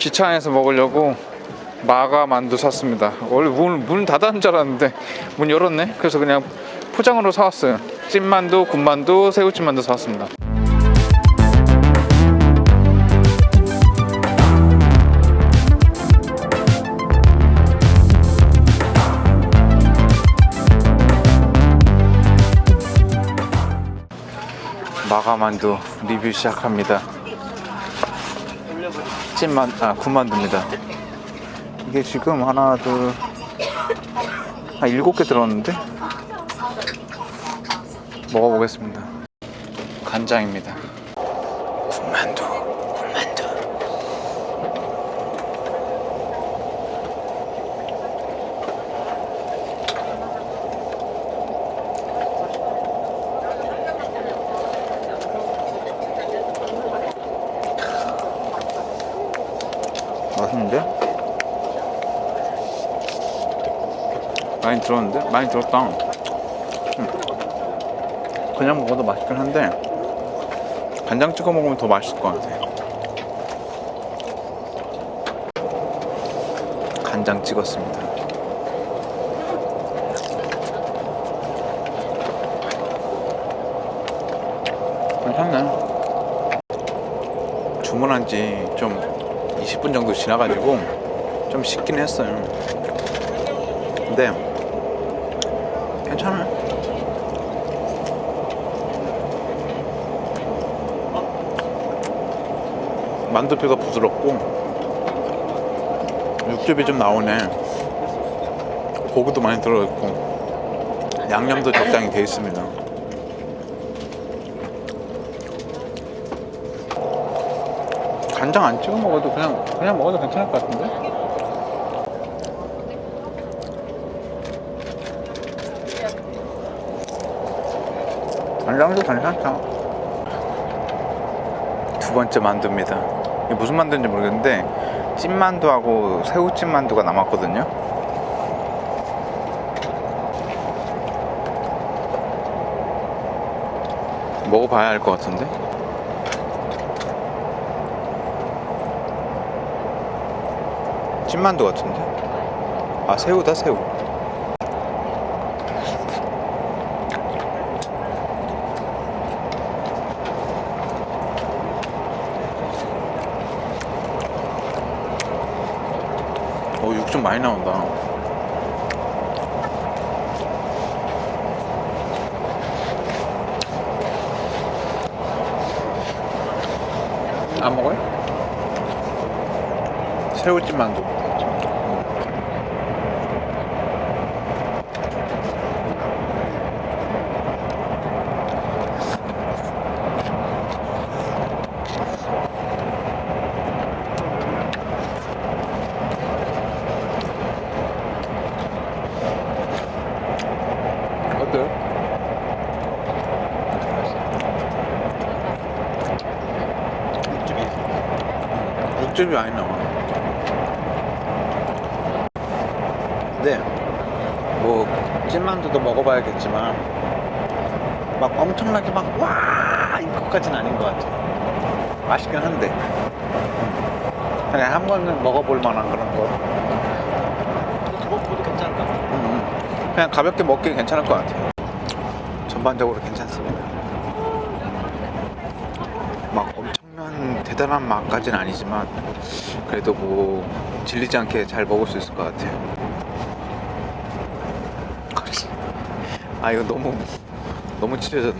기차 안에서 먹으려고 마가 만두 샀습니다. 원래 문, 문 닫았는 줄 알았는데 문 열었네. 그래서 그냥 포장으로 사왔어요. 찐만두, 군만두, 새우찜만두 사왔습니다. 마가만두 리뷰 시작합니다. 찐만 아 군만두입니다. 이게 지금 하나 둘한 일곱 개 들었는데 먹어보겠습니다. 간장입니다. 군만두, 군만두. 맛있는데? 많이 들었는데? 많이 들었다. 음. 그냥 먹어도 맛있긴 한데 간장 찍어 먹으면 더 맛있을 것 같아. 간장 찍었습니다. 괜찮네. 주문한 지 좀 20분 정도 지나가지고 좀 식긴 했어요. 근데 괜찮아요. 만두피가 부드럽고 육즙이 좀 나오네. 고기도 많이 들어있고 양념도 적당히 돼 있습니다. 간장 안 찍어 먹어도 그냥 그냥 먹어도 괜찮을 것 같은데? 간장도 괜찮다. 두 번째 만두입니다. 이게 무슨 만두인지 모르겠는데 찐만두하고 새우찜 만두가 남았거든요. 먹어봐야 알 것 같은데? 찐만두 같은데? 아 새우다 새우 어 육즙 많이 나온다 안 먹어요? 새우찜 만두 어때요? 육즙이 육즙이 많이 나와 근데 뭐 찐만두도 먹어봐야겠지만 막 엄청나게 막와 이것까지는 아닌 것 같아 맛있긴 한데 그냥 한 번은 먹어볼 만한 그런 거 먹어도 괜찮을 것 같아요. 음, 그냥 가볍게 먹기 괜찮을 것 같아요. 전반적으로 괜찮습니다. 막 엄청난 대단한 맛까지는 아니지만 그래도 뭐 질리지 않게 잘 먹을 수 있을 것 같아요. 아 이거 너무 너무 찢어졌네.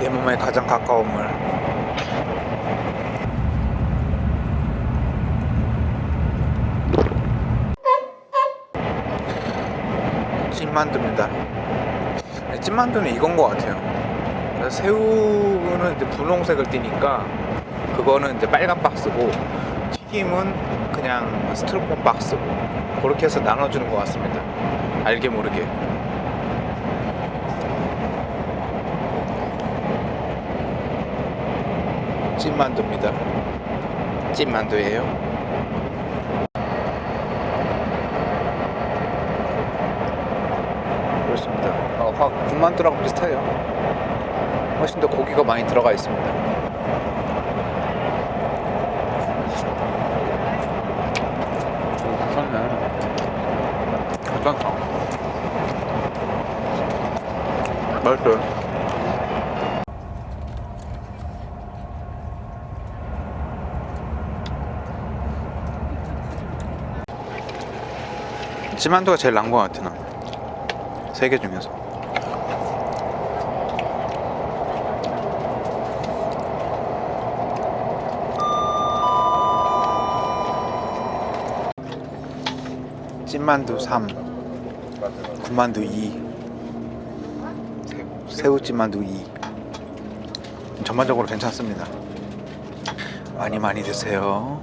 내 몸에 가장 가까운 물. 찐만두입니다. 네, 찐만두는 이건 것 같아요. 새우는 이제 분홍색을 띠니까 그거는 이제 빨간 박스고 튀김은 그냥 스티로폼 박스고 그렇게 해서 나눠주는 것 같습니다. 알게 모르게. 찐만두입니다. 찐만두예요. 그렇습니다. 어, 확 군만두랑 비슷해요. 훨씬 더 고기가 많이 들어가 있습니다. 괜찮네. 괜찮다. 맛있어요. 찌만두가 제일 나은 것 같아 난. 세개 중에서. 찐만두 3, 군만두 2, 새우찜만두 2. 전반적으로 괜찮습니다. 많이 많이 드세요.